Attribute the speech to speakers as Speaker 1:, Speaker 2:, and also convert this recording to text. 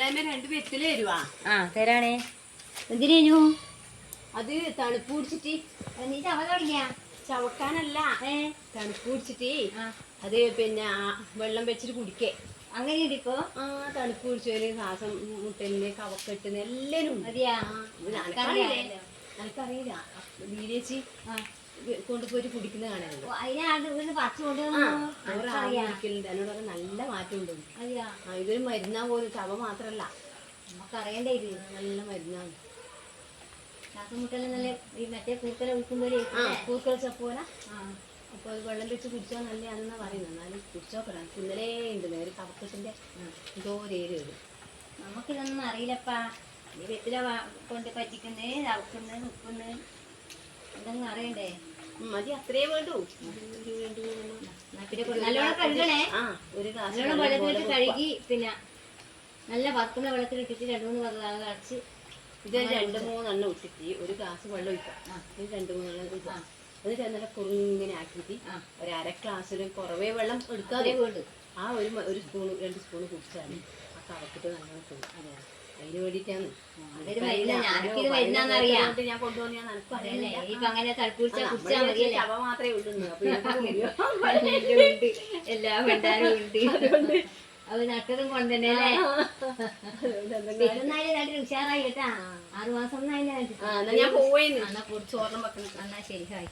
Speaker 1: രണ്ട് വെറ്റില തരുവാ
Speaker 2: ആ തരാണേ. എന്തിനു
Speaker 1: അത് തണുപ്പ് പിടിച്ചിട്ട്
Speaker 2: നീ ചവ തുടങ്ങിയ?
Speaker 1: ചവക്കാനല്ല. തണുപ്പ് പിടിച്ചിട്ട്. അത് പിന്നെ വെള്ളം വെച്ചിട്ട് കുടിക്കേ.
Speaker 2: അങ്ങനെ ഇടിപ്പോ
Speaker 1: ആ തണുപ്പ് പിടിച്ചതിന് ശ്വാസം മുട്ടലിന് കവക്കെട്ടുന്ന എല്ലാരും അനക്കറിയില്ലേ? എനിക്കറിയില്ല വീരേച്ചി കൊണ്ടുപോയിട്ട് കുടിക്കുന്ന കാണാനുണ്ട്
Speaker 2: അതിനാണ്
Speaker 1: അവർ
Speaker 2: കൊണ്ടുവന്നു.
Speaker 1: കുടിക്കലുണ്ട് അതിനോടൊക്കെ നല്ല മാറ്റമുണ്ട് അയ്യാ. ഇതൊരു മരുന്നാ പോലും. ചവ മാത്രല്ല.
Speaker 2: നമുക്ക് അറിയണ്ടേ ഇത്.
Speaker 1: നല്ല മരുന്നാണ്.
Speaker 2: ശ്വാസം നല്ല ഈ മറ്റേ കൂക്കല ഉൾക്കുമ്പോലെ
Speaker 1: ആ. പൂക്കൾ ചപ്പോല അപ്പോൾ വെള്ളം വെച്ച് കുടിച്ചാൽ നല്ലതാണെന്നാ പറയുന്നത്. എന്നാലും കുടിച്ചോക്കണം. ഇന്നലെ ഉണ്ട്. നേരെ കവക്കത്തിന്റെ എന്തോ ഒരു വരും
Speaker 2: നമുക്കിതൊന്നും അറിയില്ലപ്പാ. ഈ വെറ്റില കൊണ്ട് പറ്റിക്കുന്നേ അവക്കുന്നേ ഉക്കുന്നേ ഇതൊന്നും അറിയണ്ടേ?
Speaker 1: മതി. അത്രേ വേണ്ടൂ ഒരു രണ്ട് മൂന്നെണ്ണം.
Speaker 2: എന്നാ പിന്നെ നല്ലോണം കഴുകണേ.
Speaker 1: ആ ഒരു ഗ്ലാസ്
Speaker 2: നല്ലോണം വെള്ളത്തിലിട്ട് കഴുകി പിന്നെ നല്ല വറുക്കുന്ന വെള്ളത്തിലിട്ടിട്ട് രണ്ട് മൂന്ന് വെള്ളം അടച്ച്
Speaker 1: ഇത് രണ്ട് മൂന്നെണ്ണം ഇട്ടിട്ട് ഒരു ഗ്ലാസ് വെള്ളം ഒഴിക്കാം ഇത് രണ്ട് മൂന്നെണ്ണം ഒഴിക്കാം എന്നിട്ട് നല്ല കുറുങ്ങനെ ആക്കിയിട്ട് ഒരു അര ഗ്ലാസ്സിലും കുറവേ വെള്ളം എടുക്കാതെ ആ ഒരു ഒരു സ്പൂൺ രണ്ട് സ്പൂൺ കുടിച്ചാൽ ആ കറക്കിട്ട് നല്ലോണം പോകും അതിന് വേണ്ടിയിട്ടാണ്. ഞാൻ കൊണ്ടുവന്ന് ഞാൻ നനക്കും
Speaker 2: അതല്ലേ. ഇപ്പൊ അങ്ങനെ മതിയല്ലേ?
Speaker 1: അവ മാത്രമേ ഉള്ളൂ അപ്പൊ ഇതിനൊക്കെ
Speaker 2: ഉണ്ട് എല്ലാം വേണ്ടാനും ഉണ്ട്. അത് നട്ടതും കൊണ്ടുതന്നെ നട്ടിട്ട് ഉഷാറായി കേട്ടാ. ആറുമാസം ഒന്നും അതിനെ
Speaker 1: എന്നാ ഞാൻ പോവേന്ന്. ചോറിനും വെക്കണം.
Speaker 2: എന്നാ ശരി ഹായ്.